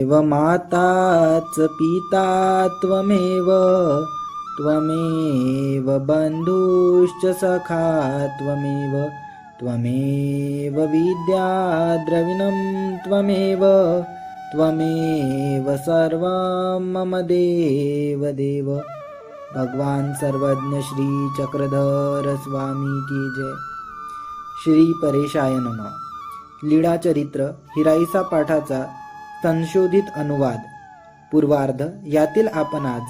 देव माताच पिता त्वमेव त्वमेव बन्धुश्च सखा त्वमेव त्वमेव विद्या द्रविणं त्वमेव त्वमेव सर्वं मम देव देव भगवान सर्वज्ञ श्री चक्रधर स्वामी की जय। श्री परेशाय नमः। लीळा चरित्र हिराईसा पाठाचा संशोधित अनुवाद. पूर्वार्ध यातील आपण आज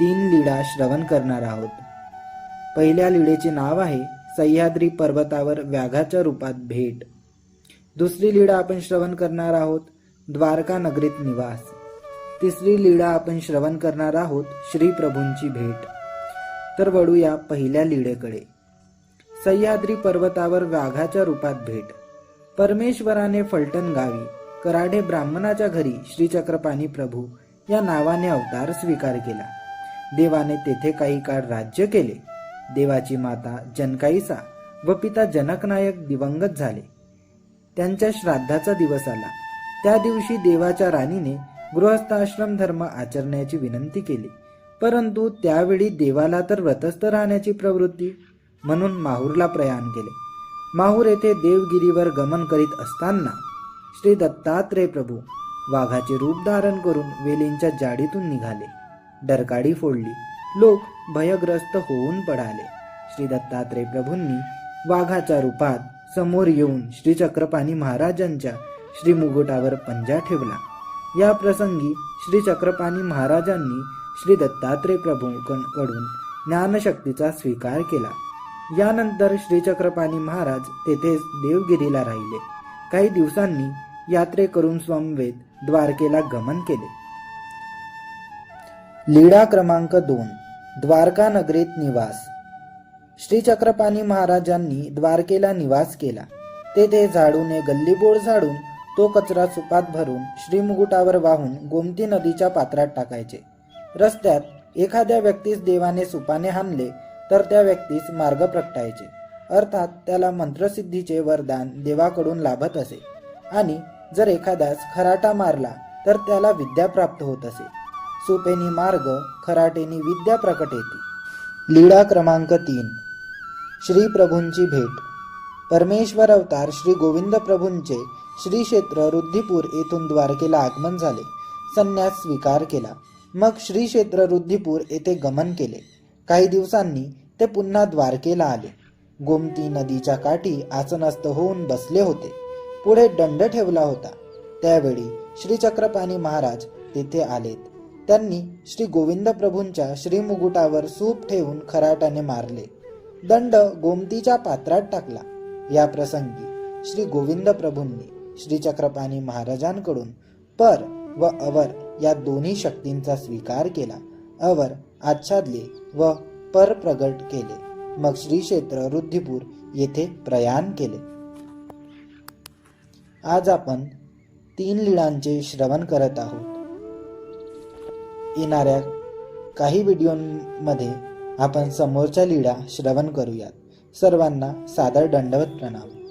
तीन लीळा श्रवण करणार आहोत. पहिल्या लीळेचे नाव आहे सह्याद्री पर्वतावर व्याघाच्या रूपात भेट. दुसरी लीळा आपण श्रवण करणार आहोत द्वारका नगरीत निवास. तिसरी लीळा आपण श्रवण करणार आहोत श्रीप्रभूंची भेट. तर वळूया पहिल्या लीळेकडे सह्याद्री पर्वतावर वाघाच्या रूपात भेट. परमेश्वराने फलटण गावी. कराडे ब्राह्मणाच्या घरी श्रीचक्रपाणी प्रभू या नावाने अवतार स्वीकार केला. देवाने तेथे काही काळ राज्य केले. देवाची माता जनकाईसा व पिता जनकनायक दिवंगत झाले. त्यांच्या श्राद्धाचा दिवस आला. त्या दिवशी देवाच्या राणीने गृहस्थाश्रम धर्म आचरण्याची विनंती केली. परंतु त्यावेळी देवाला तर व्रतस्थ राहण्याची प्रवृत्ती म्हणून माहूरला प्रयाण केले. माहूर येथे देवगिरीवर गमन करीत असताना श्री दत्तात्रय प्रभू वाघाचे रूप धारण करून वेलींच्या जाडीतून निघाले. डरकाडी फोडली. लोक भयग्रस्त होऊन पडाले. श्री दत्तात्रय प्रभूंनी वाघाच्या रूपात समोर येऊन श्री चक्रपाणी महाराजांच्या श्री मुकुटावर पंजा ठेवला. या प्रसंगी श्री चक्रपाणी महाराजांनी श्री दत्तात्रय प्रभूंकडून ज्ञानशक्तीचा स्वीकार केला. यानंतर श्री चक्रपाणी महाराज तेथेच देवगिरीला राहिले. काही दिवसांनी यात्रे करून समवेत द्वारकेला गमन केले. लीळा क्रमांक दोन द्वारका नगरीत निवास. श्री चक्रपाणी महाराजांनी द्वारकेला निवास केला. तेथे झाडूने गल्लीबोळ झाडून तो कचरा सुपात भरून श्रीमुकुटावर वाहून गोमती नदीच्या पात्रात टाकायचे. रस्त्यात एखाद्या व्यक्तीस देवाने सुपाने हाणले तर त्या व्यक्तीस मार्ग प्रगटायचे. अर्थात त्याला मंत्रसिद्धीचे वरदान देवाकडून लाभत असे. आणि जर एखाद्यास खराटा मारला तर त्याला विद्या प्राप्त होत असे. सुपेनी मार्ग खराटेनी विद्या प्रकट येते. लीळा क्रमांक तीन. श्री प्रभूंची भेट. परमेश्वर अवतार श्री गोविंद प्रभूंचे श्री क्षेत्र रुद्धिपूर येथून द्वारकेला आगमन झाले. संन्यास स्वीकार केला. मग श्री क्षेत्र रुद्धिपूर येथे गमन केले. काही दिवसांनी ते पुन्हा द्वारकेला आले. गोमती नदीच्या काठी आसनस्थ होऊन बसले होते. पुढे दंड ठेवला होता. त्यावेळी श्री चक्रपाणी महाराज तेथे आलेत. त्यांनी श्री गोविंद प्रभूंच्या श्रीमुकुटावर सूप ठेवून खराटाने मारले. दंड गोमतीच्या पात्रात टाकला. या प्रसंगी श्री गोविंद प्रभूंनी श्री चक्रपाणी महाराजांकडून पर व अवर या दोन्ही शक्तींचा स्वीकार केला. अवर आच्छादले व पर प्रगट केले. मग श्री क्षेत्र रुद्धिपूर येथे प्रयाण केले. आज आपण तीन लीळांचे श्रवण करत आहोत. येणाऱ्या काही व्हिडिओमध्ये आपण समोरच्या लीळा श्रवण करूयात. सर्वांना सादर दंडवत प्रणाम.